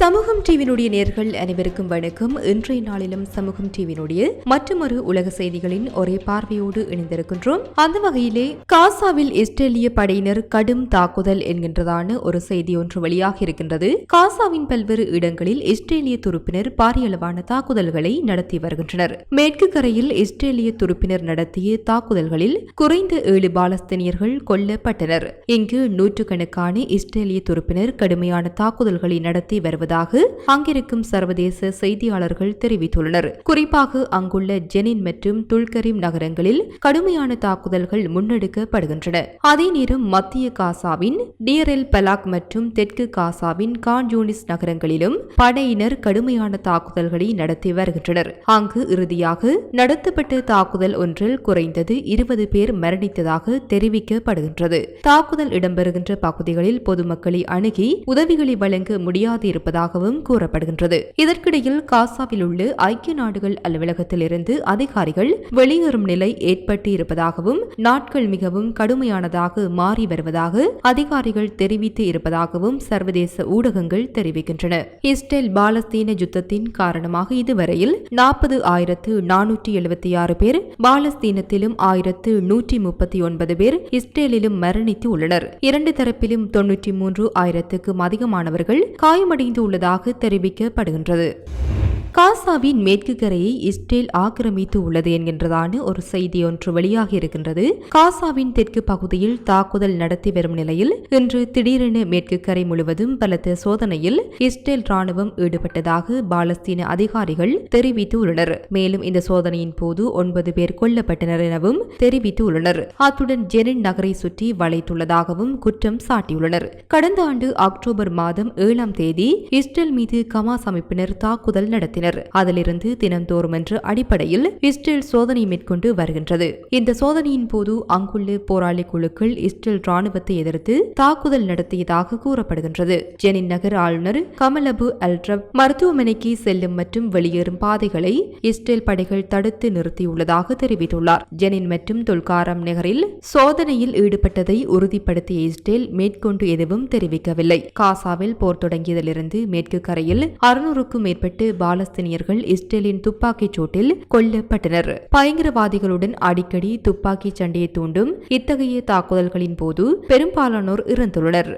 சமூகம் டிவியினுடைய நேர்கள் அனைவருக்கும் வணக்கம். இன்றைய நாளிலும் சமூகம் டிவியினுடைய மற்றொரு உலக செய்திகளின் ஒரே பார்வையோடு இணைந்திருக்கின்றோம். அந்த வகையிலே காசாவில் இஸ்ரேலிய படையினர் கடும் தாக்குதல் என்கின்றதான ஒரு செய்தி ஒன்று வெளியாக இருக்கின்றது. காசாவின் பல்வேறு இடங்களில் இஸ்ரேலிய துருப்பினர் பாரிய அளவான தாக்குதல்களை நடத்தி வருகின்றனர். மேற்கு கரையில் இஸ்ரேலிய துருப்பினர் நடத்திய தாக்குதல்களில் குறைந்த ஏழு பாலஸ்தீனியர்கள் கொல்லப்பட்டனர். இங்கு நூற்றுக்கணக்கான இஸ்ரேலிய துருப்பினர் கடுமையான தாக்குதல்களை நடத்தி வருவது வருவதாக அங்கிருக்கும் சர்வதேச செய்தியாளர்கள் தெரிவித்துள்ளனர். குறிப்பாக அங்குள்ள ஜெனின் மற்றும் துல்கரிம் நகரங்களில் கடுமையான தாக்குதல்கள் முன்னெடுக்கப்படுகின்றன. அதே நேரம் மத்திய காசாவின் டியரெல் பலாக் மற்றும் தெற்கு காசாவின் கான்யூனிஸ் நகரங்களிலும் படையினர் கடுமையான தாக்குதல்களை நடத்தி வருகின்றனர். அங்கு இறுதியாக நடத்தப்பட்ட தாக்குதல் ஒன்றில் குறைந்தது இருபது பேர் மரணித்ததாக தெரிவிக்கப்படுகின்றது. தாக்குதல் இடம்பெறுகின்ற பகுதிகளில் பொதுமக்களை அணுகி உதவிகளை வழங்க முடியாது இருப்பதாகவும் கூறப்படுகின்றது. இதற்கிடையில் காசாவில் உள்ள ஐக்கிய நாடுகள் அலுவலகத்தில் இருந்து அதிகாரிகள் வெளியேறும் நிலை ஏற்பட்டு இருப்பதாகவும் நாட்கள் மிகவும் கடுமையானதாக மாறி வருவதாக அதிகாரிகள் தெரிவித்து இருப்பதாகவும் சர்வதேச ஊடகங்கள் தெரிவிக்கின்றன. இஸ்ரேல் பாலஸ்தீன யுத்தத்தின் காரணமாக இதுவரையில் நாற்பது ஆயிரத்து நானூற்றி எழுபத்தி ஆறு பேர் பாலஸ்தீனத்திலும் ஆயிரத்து நூற்றி முப்பத்தி ஒன்பது பேர் இஸ்ரேலிலும் மரணித்து உள்ளனர். இரண்டு தரப்பிலும் தொன்னூற்றி மூன்று ஆயிரத்துக்கும் அதிகமானவர்கள் காயமடைந்து உள்ளதாக தெரிவிக்கப்படுகின்றது. காசாவின் மேற்கு கரையை இஸ்ரேல் ஆக்கிரமித்து உள்ளது என்கின்றதான ஒரு செய்தி ஒன்று வெளியாகி இருக்கின்றது. காசாவின் தெற்கு பகுதியில் தாக்குதல் நடத்தி வரும் நிலையில் இன்று திடீரென மேற்கு கரை முழுவதும் பலத்த சோதனையில் இஸ்ரேல் ராணுவம் ஈடுபட்டதாக பாலஸ்தீன அதிகாரிகள் தெரிவித்து உள்ளனர் மேலும் இந்த சோதனையின் போது ஒன்பது பேர் கொல்லப்பட்டனர் எனவும் தெரிவித்து உள்ளனர் அத்துடன் ஜெனின் நகரை சுற்றி வளைத்துள்ளதாகவும் குற்றம் சாட்டியுள்ளனர். கடந்த ஆண்டு அக்டோபர் மாதம் ஏழாம் தேதி இஸ்ரேல் மீது கமாஸ் அமைப்பினர் தாக்குதல் நடத்தினர். அதிலிருந்து தினந்தோறும் என்ற அடிப்படையில் இஸ்ரேல் சோதனை மேற்கொண்டு வருகின்றது. இந்த சோதனையின் போது அங்குள்ள போராளி குழுக்கள் இஸ்ரேல் ராணுவத்தை எதிர்த்து தாக்குதல் நடத்தியதாக கூறப்படுகின்றது. ஜெனின் நகர் ஆளுநர் கமலபு அல்ட்ரப் மருத்துவமனைக்கு செல்லும் மற்றும் வெளியேறும் பாதைகளை இஸ்ரேல் படைகள் தடுத்து நிறுத்தியுள்ளதாக தெரிவித்துள்ளார். ஜெனின் மற்றும் துல்காரம் நகரில் சோதனையில் ஈடுபட்டதை உறுதிப்படுத்திய இஸ்ரேல் மேற்கொண்டு எதுவும் தெரிவிக்கவில்லை. காசாவில் போர் தொடங்கியதிலிருந்து மேற்கு கரையில் அறுநூறுக்கும் மேற்பட்டு பாலஸ்தீனியர்கள் இஸ்ரேலின் துப்பாக்கிச் சூட்டில் கொல்லப்பட்டனர். பயங்கரவாதிகளுடன் அடிக்கடி துப்பாக்கிச் சண்டையை தூண்டும் இத்தகைய தாக்குதல்களின் போது பெரும்பாலானோர் இறந்துள்ளனர்.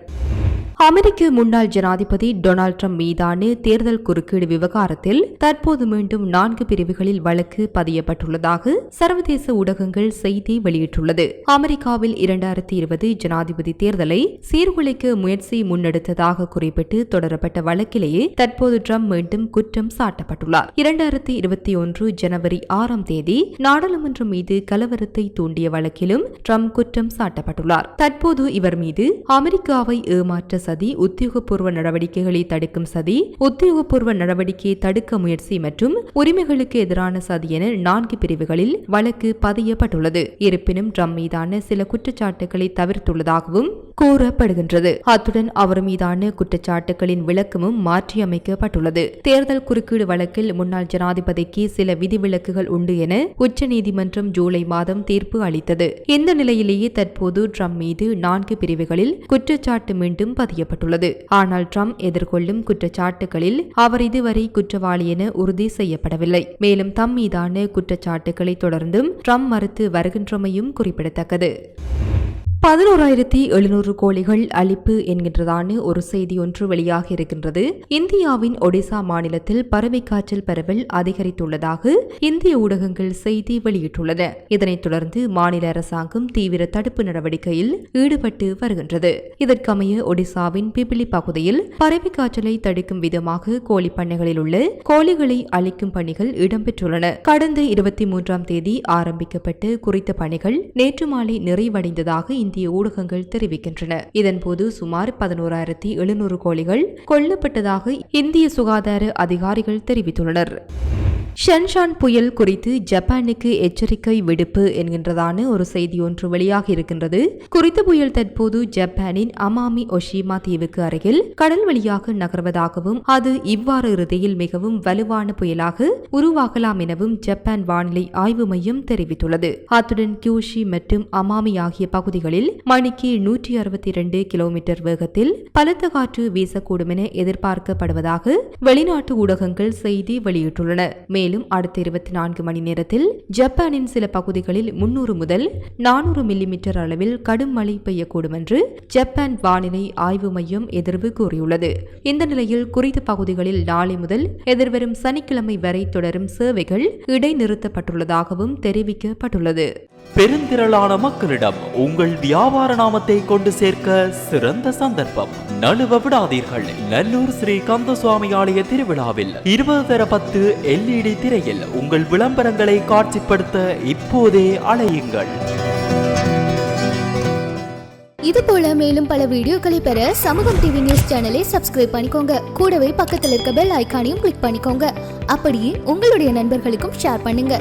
அமெரிக்க முன்னாள் ஜனாதிபதி டொனால்ட் ட்ரம்ப் மீதான தேர்தல் குறுக்கீடு விவகாரத்தில் தற்போது மீண்டும் நான்கு பிரிவுகளில் வழக்கு பதியப்பட்டுள்ளதாக சர்வதேச ஊடகங்கள் செய்தி வெளியிட்டுள்ளது. அமெரிக்காவில் இரண்டாயிரத்தி இருபது ஜனாதிபதி தேர்தலை சீர்குலைக்க முயற்சி முன்னெடுத்ததாக குறிப்பிட்டு தொடரப்பட்ட வழக்கிலேயே தற்போது ட்ரம்ப் மீண்டும் குற்றம் சாட்டப்பட்டுள்ளார். இரண்டாயிரத்தி இருபத்தி ஒன்று ஜனவரி ஆறாம் தேதி நாடாளுமன்றம் மீது கலவரத்தை தூண்டிய வழக்கிலும் ட்ரம்ப் குற்றம் சாட்டப்பட்டுள்ளார். தற்போது இவர் மீது அமெரிக்காவை ஏமாற்ற சதி உத்தியோகபூர்வ நடவடிக்கைகளை தடுக்கும் சதி உத்தியோகபூர்வ நடவடிக்கையை தடுக்க முயற்சி மற்றும் உரிமைகளுக்கு எதிரான சதி என நான்கு பிரிவுகளில் வழக்கு பதியப்பட்டுள்ளது. இருப்பினும் ட்ரம்ப் மீதான சில குற்றச்சாட்டுகளை தவிர்த்துள்ளதாகவும் கூறப்படுகின்றது. அத்துடன் அவர் மீதான குற்றச்சாட்டுகளின் விளக்கமும் மாற்றியமைக்கப்பட்டுள்ளது. தேர்தல் குறுக்கீடு வழக்கில் முன்னாள் ஜனாதிபதிக்கு சில விதிவிலக்குகள் உண்டு என உச்சநீதிமன்றம் ஜூலை மாதம் தீர்ப்பு அளித்தது. இந்த நிலையிலேயே தற்போது ட்ரம்ப் மீது நான்கு பிரிவுகளில் குற்றச்சாட்டு மீண்டும் பதியப்பட்டுள்ளது. ஆனால் ட்ரம்ப் எதிர்கொள்ளும் குற்றச்சாட்டுகளில் அவர் இதுவரை குற்றவாளி என உறுதி செய்யப்படவில்லை. மேலும் தம் மீதான குற்றச்சாட்டுகளை தொடர்ந்தும் ட்ரம்ப் மறுத்து வருகின்றமையும் குறிப்பிடத்தக்கது. பதினோராயிரத்தி எழுநூறு கோழிகள் அளிப்பு என்கின்றதான ஒரு செய்தி ஒன்று வெளியாகி இருக்கின்றது. இந்தியாவின் ஒடிசா மாநிலத்தில் பறவை காய்ச்சல் பரவல் அதிகரித்துள்ளதாக இந்திய ஊடகங்கள் செய்தி வெளியிட்டுள்ளன இதனைத் தொடர்ந்து மாநில அரசாங்கம் தீவிர தடுப்பு நடவடிக்கையில் ஈடுபட்டு வருகின்றது. இதற்கமைய ஒடிசாவின் பிபிலி பகுதியில் பறவை காய்ச்சலை தடுக்கும் விதமாக கோழி பண்ணைகளில் உள்ள கோழிகளை அழிக்கும் பணிகள் இடம்பெற்றுள்ளன. கடந்த இருபத்தி மூன்றாம் தேதி ஆரம்பிக்கப்பட்டு குறித்த பணிகள் நேற்று மாலை நிறைவடைந்ததாக இந்திய ஊடகங்கள் தெரிவிக்கின்றன. இதன்போது சுமார் பதினோராயிரத்தி எழுநூறு கோழிகள் கொல்லப்பட்டதாக இந்திய சுகாதார அதிகாரிகள் தெரிவித்துள்ளனர். ஷன்ஷான் புயல் குறித்து ஜப்பானுக்கு எச்சரிக்கை விடுப்பு என்கின்றதான ஒரு செய்தி ஒன்று வெளியாகி இருக்கின்றது. குறித்த புயல் தற்போது ஜப்பானின் அமாமி ஒஷிமா தீவுக்கு அருகில் கடல் வழியாக நகர்வதாகவும் அது இவ்வாறு இறுதியில் மிகவும் வலுவான புயலாக உருவாகலாம் எனவும் ஜப்பான் வானிலை ஆய்வு மையம் தெரிவித்துள்ளது. அத்துடன் கியூஷி மற்றும் அமாமி ஆகிய பகுதிகளில் மணிக்கு நூற்றி அறுபத்தி இரண்டு கிலோமீட்டர் வேகத்தில் பலத்த காற்று வீசக்கூடும் என எதிர்பார்க்கப்படுவதாக வெளிநாட்டு ஊடகங்கள் செய்தி வெளியிட்டுள்ளன. மேலும் மேலும் அடுத்த இருபத்தி நான்கு மணி நேரத்தில் ஜப்பானின் சில பகுதிகளில் முன்னூறு முதல் நானூறு மில்லிமீட்டர் அளவில் கடும் மழை பெய்யக்கூடும் என்று ஜப்பான் வானிலை ஆய்வு மையம் எதிர்வு கூறியுள்ளது. இந்த நிலையில் குறித்த பகுதிகளில் நாளை முதல் எதிர்வரும் சனிக்கிழமை வரை தொடரும் சேவைகள் இடைநிறுத்தப்பட்டுள்ளதாகவும் தெரிவிக்கப்பட்டுள்ளது. பெருந்திரளான மக்களிடம் உங்கள் வியாபார நாமத்தை கொண்டு சேர்க்க சிறந்த சந்தர்ப்பம். நழுவ விடாதீர்கள். நல்லூர் ஸ்ரீ கந்தசுவாமி ஆலய திருவிழாவில் இருபது தர பத்து எல்இடி திரையில் உங்கள் விளம்பரங்களை காட்சிப்படுத்த இப்போதே அலையுங்கள். இது போல மேலும் பல வீடியோக்களை பெற சமூகம் டிவி நியூஸ் சேனலை சப்ஸ்கிரைப் பண்ணிக்கோங்க. கூடவே பக்கத்தில் இருக்க பெல் ஐக்கானையும் கிளிக் பண்ணிக்கோங்க. அப்படியே உங்களுடைய நண்பர்களுக்கும் ஷேர் பண்ணுங்க.